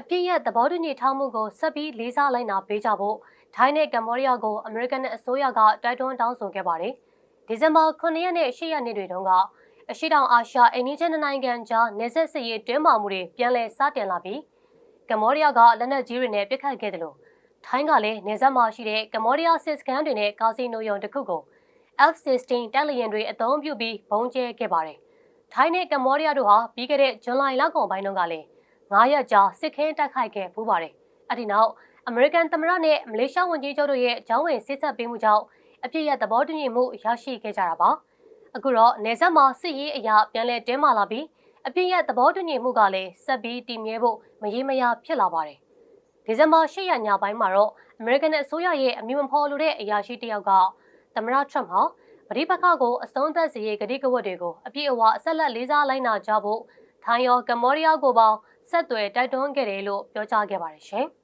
အပြည့်ရဲ့သဘောတူညီထားမှုကိုဆက်ပြီးလေးစားလိုက်နာပေးကြဖို့ထိုင်းနဲ့ကမ္ဘောဒီးယားကိုအမေရိကန်နဲ့အစိုးရကတိုက်တွန်းတောင်းဆိုခဲ့ပါတယ်။ဒီဇင်ဘာ9ရက်နဲ့10ရက်နေ့တွေတုန်းကအရှိတောင်အာရှအိန္ဒိယနိုင်ငံကြားနေဆက်စစ်ရေးတွင်းမာမှုတွေပြန်လည်စတင်လာပြီးကမ္ဘောဒီးယားကလက်နက်ကြီးတွေနဲ့ပစ်ခတ်ခဲ့တယ်လို့ထိုင်းကလည်းနေဆက်မှာရှိတဲ့ကမ္ဘောဒီးယားစစ်စခန်းတွေနဲ့ကာစီနိုယုံတစ်ခုကို F-16 တပ်လျင်တွေအသုံးပြုပြီးဘုံကျဲခဲ့ပါတယ်။ထိုင်းနဲ့ကမ္ဘောဒီးယားတို့ဟာပြီးခဲ့တဲ့ဇွန်လလကုန်ပိုင်းတုန်းကလည်း 9ရက်ကြာစစ်ခင်းတိုက်ခိုက်ခဲ့ပူးပါတယ်။အဲ့ဒီနောက်အမေရိကန်သမ္မတနဲ့မလေးရှားဝန်ကြီးချုပ်တို့ရဲ့ကြောင်းဝင်စစ်ဆက်ပေးမှုကြောင့်အပြစ်ရသဘောတူညီမှုရရှိခဲ့ကြတာပါ။အခုတော့နေဆက်မှာစစ်ရေးအရာပြန်လည်တင်းမာလာပြီးအပြစ်ရသဘောတူညီမှုကလည်းဆက်ပြီးတည်မြဲဖို့မရေမရာဖြစ်လာပါတယ်။ဒီဇင်ဘာ10ရက်ညပိုင်းမှာတော့အမေရိကန်အစိုးရရဲ့အမည်မဖော်လိုတဲ့အရာရှိတယောက်ကသမ္မတထရမ့်ဟာပဋိပက္ခကိုအဆုံးသတ်စေရေးကတိကဝတ်တွေကိုအပြည့်အဝအဆက်လက်လေးစားလိုက်နာကြဖို့ထိုင်းရောကမ္ဘောဒီးယားကိုပေါင်း ဆက်သွယ်တိုက်တွန်းခဲ့တယ်လို့ပြောကြားခဲ့ပါတယ်ရှင်။